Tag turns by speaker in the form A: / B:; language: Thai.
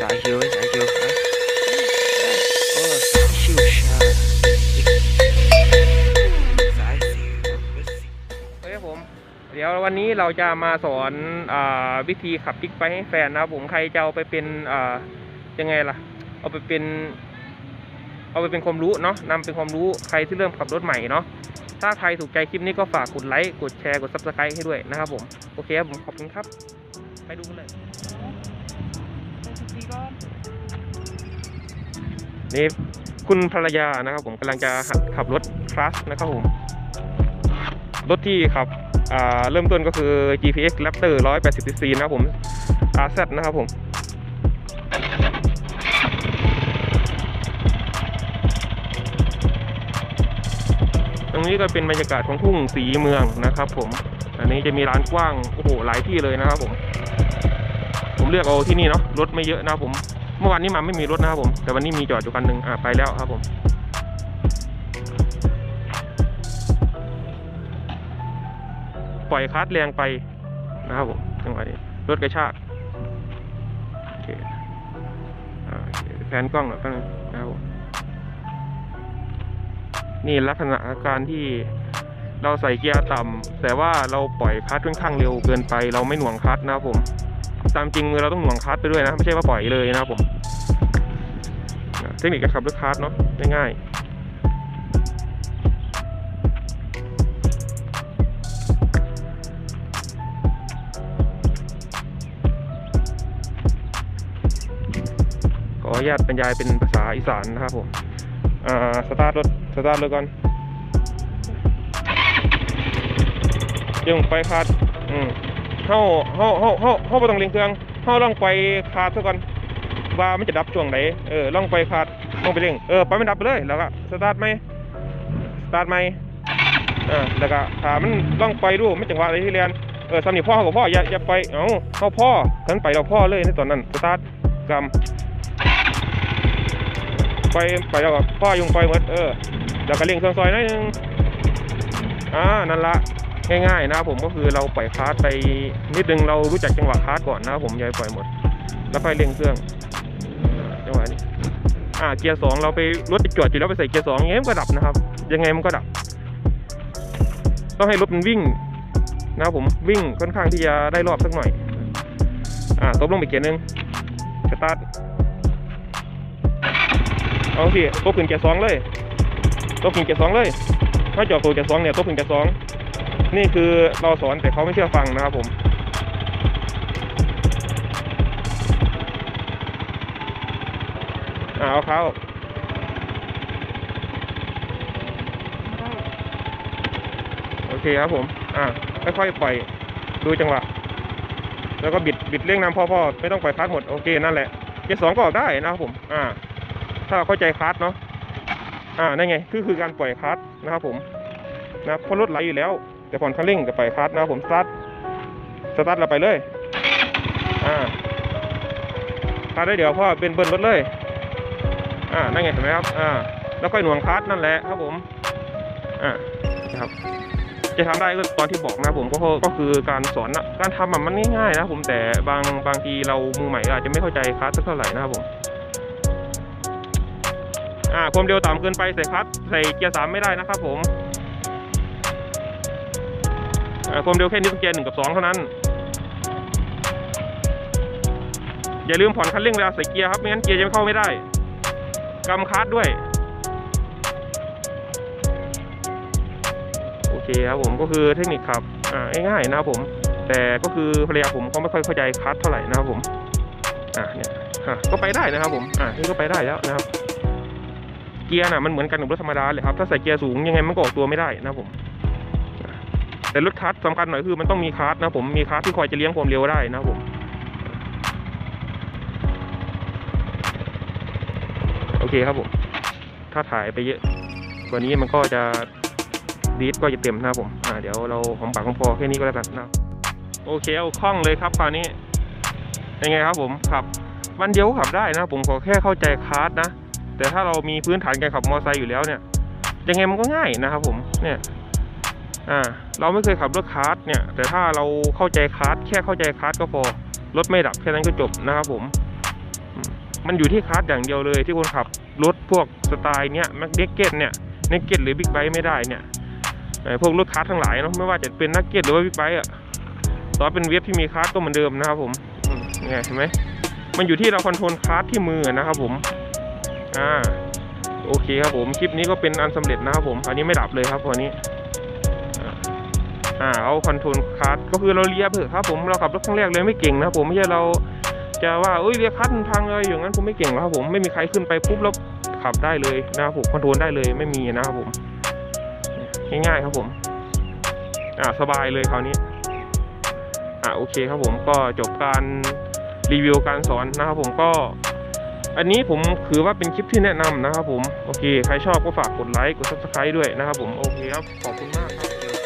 A: สายฮิวสายฮิวโอ้สายชิวชาสายซิว
B: โอเคครับผม เดี๋ยววันนี้เราจะมาสอนอวิธีขับบิ๊กไบค์ให้แฟนนะครับผมใครจะเอาไปเป็นยังไงล่ะ เอาไปเป็น เอาไปเป็นความรู้เนาะนำเป็นความรู้ใครที่เริ่มขับรถใหม่เนาะถ้าใครถูกใจคลิปนี้ก็ฝากกดไลค์ กดแชร์ กด subscribe ให้ด้วยนะครับผม โอเคครับผมขอบคุณครับ ไปดูกันเลย นี่คุณภรรยานะครับผมกำลังจะขับรถคลาสนะครับผม รถที่ขับเริ่มต้นก็คือ GPX Raptor 180cc นะครับผม RZ นะครับผมตรงนี้ก็เป็นบรรยากาศของทุ่งสีเมืองนะครับผม อันนี้จะมีร้านกว้าง โอ้โห หลายที่เลยนะครับผม ผมเลือกเอาที่นี่เนาะรถไม่เยอะนะครับผม เมื่อวานนี้มาไม่มีรถนะครับผม แต่วันนี้มีจอดอยู่คันหนึ่งอ่าไปแล้วครับผมปล่อยคลัดแรงไปนะครับผมจังหวะนี้รถกระชากโอเคแผนกล้องหน่อยก็นนะครับผมนี่ลักษณะอาการที่เราใส่เกียร์ต่ำแต่ว่าเราปล่อยคัดค่อนข้างเร็วเกินไป เราไม่หน่วงคัดนะครับผม ตามจริงเราต้องหน่วงคลัดไปด้วยนะ ไม่ใช่ว่าปล่อยเลยนะครับผมอะเทคนิคการขับรถคลัดเนาะง่ายๆขออนุญาตบรรยายเป็นภาษาอีสานนะครับผม อ่า สตาร์ทรถ สตาร์ทรถก่อนยังไปคาดอืม เฮาเฮาเฮาเฮาเฮาบ่ต้องเร่งเครื่องเฮาลองไปคาดซะก่อนว่ามันจะดับช่วงไหนเออลองไปคาดลองไปเร่งเออไปมันดับไปเลยแล้วก็สตาร์ทไหมสตาร์ทไหมอ่าแล้วก็ถ้ามันลองไปดูไมันจังหวะอะไรที่เรียนเออสำนีพ่อเขากับพ่ออย่าอย่าไปเอ้าเขาพ่อฉันไปเราพ่อเลยในตอนนั้นสตาร์ทกำไปไปแล้วก็พ่อยุงไปหมดเออแล้วก็เร่งเครื่องซอยหนิดนึงอ่านั่นละ ง่ายๆนะครับผมก็คือเราปล่อยคาร์ดไปนิดนึงเรารู้จักจังหวะคาร์ดก่อนนะครับผมอย่าปล่อยหมด แล้วค่อยเร่งเครื่องจังหวะนี้อ่าเกียร์สองเราไปรถจอดอยู่แล้วไปใส่เกียร์สองยังไงมันก็ดับนะครับ ยังไงมันก็ดับ ต้องให้รถมันวิ่งนะครับผมวิ่งค่อนข้างที่จะได้รอบสักหน่อย อ่าตบลงไปเกียร์หนึ่งสตาร์ทเอาสิตัวขึ้นเกียร์สองเลยตัวขึ้นเกียร์สองเลยถ้าจอดตัวเกียร์สองเนี่ยตัวขึ้นเกียร์สอง นี่คือเราสอนแต่เขาไม่เชื่อฟังนะครับผม อ่าเอาเขาโอเคครับผม อ่าค่อยๆปล่อยดูจังหวะ แล้วก็บิดบิดเร่งน้ำพ่อๆไม่ต้องปล่อยคลัดหมดโอเคนั่นแหละเกียร์สองก็ออกได้นะครับผม อ่า ถ้าเราเข้าใจคลัสเนาะ อ่านั่นไง คือคือการปล่อยคลัสนะครับผมนะเพราะรถไหลอยู่แล้ว แต่ผ่อนคันเร่งจะปล่อยคลัสนะครับผมสตาร์ทสตาร์ทเราไปเลยอ่าคลัสได้เดี๋ยวพ่อเป็นเบิ้ลรถเลยอ่านั่นไงเห็นไหมครับอ่าแล้วค่อยหน่วงคลัสนั่นแหละครับผมอ่านะครับจะทำได้ก็ตอนที่บอกนะครับผมก็คือก็คือการสอนนะการทำมันง่ายๆนะครับผมแต่บางบางทีเรามือใหม่อาจจะไม่เข้าใจคลัสสักเท่าไหร่นะครับผมอ่าความเร็วต่ำเกินไปใส่คลัตช์ใส่เกียร์สามไม่ได้นะครับผม ความเร็วแค่นี้เกียร์หนึ่งกับสองเท่านั้น อย่าลืมผ่อนคันเร่งเวลาใส่เกียร์ครับไม่งั้นเกียร์จะเข้าไม่ได้กำคลัตช์ด้วย โอเคครับผมก็คือเทคนิคขับอ่าง่ายๆนะครับผม แต่ก็คือภรรยาผมเขาไม่ค่อยเข้าใจคัตเท่าไหร่นะครับผมอ่าเนี่ยอะก็ไปได้นะครับผมอ่านี่ก็ไปได้แล้วนะครับ เกียร์น่ะมันเหมือนกันกับรถธรรมดาเลยครับ ถ้าใส่เกียร์สูงยังไงมันก็ออกตัวไม่ได้นะครับผม แต่รถคัสสำคัญหน่อยคือมันต้องมีคาร์ทนะผมมีคาร์ทที่คอยจะเลี้ยงความเร็วได้นะผมโอเคครับผมถ้าถ่ายไปเยอะกว่านี้มันก็จะดีดก็จะเต็มนะผมอ่าเดี๋ยวเราหอมปากหอมคอแค่นี้ก็แล้วกันนะโอเคเอาคล่องเลยครับคราวนี้ยังไงครับผมขับวันเดียวขับได้นะ ผมขอแค่เข้าใจคาร์ทนะ แต่ถ้าเรามีพื้นฐานการขับมอเตอร์ไซค์อยู่แล้วเนี่ยยังไงมันก็ง่ายนะครับผมเนี่ย อ่าเราไม่เคยขับรถคาร์ทเนี่ย แต่ถ้าเราเข้าใจคาร์ทแค่เข้าใจคาร์ทก็พอรถไม่ดับแค่นั้นก็จบนะครับผมมันอยู่ที่คาร์ดอย่างเดียวเลยที่คนขับรถพวกสไตล์เนี้ยแม็กเด็กเก็ตเนี่ยเนกเก็ตหรือบิ๊กไบค์ไม่ได้เนี่ยพวกรถคาร์ดทั้งหลายเนาะไม่ว่าจะเป็นนักเก็ตหรือว่าบิ๊กไบค์อะต่อเป็นเว็บที่มีคาร์ดก็เหมือนเดิมนะครับผมเนี่ยเห็นไหมมันอยู่ที่เราคอนโทรลคาร์ดที่มือนะครับผมอ่าโอเคครับผมคลิปนี้ก็เป็นอันสำเร็จนะครับผมอันนี้ไม่ดับเลยครับวันนี้ อ่าเอาคอนโทรลคาร์ดก็คือเราเลียเถอะครับผมเราขับรถครั้งแรกเลยไม่เก่งนะครับผมไม่ใช่เราจะว่าเอ้ยเลียคลัดพังเลยอย่างนั้นผมไม่เก่งหรอกครับผมไม่มีใครขึ้นไปปุ๊บแล้วขับได้เลยนะครับผมคอนโทรลได้เลยไม่มีนะครับผมง่ายๆครับผม อ่าสบายเลยคราวนี้ อ่าโอเคครับผมก็จบการรีวิวการสอนนะครับผมก็ อันนี้ผมถือว่าเป็นคลิปที่แนะนำนะครับผม โอเค ใครชอบก็ฝากกดไลค์กด subscribe ด้วยนะครับผม โอเคครับ ขอบคุณมากครับ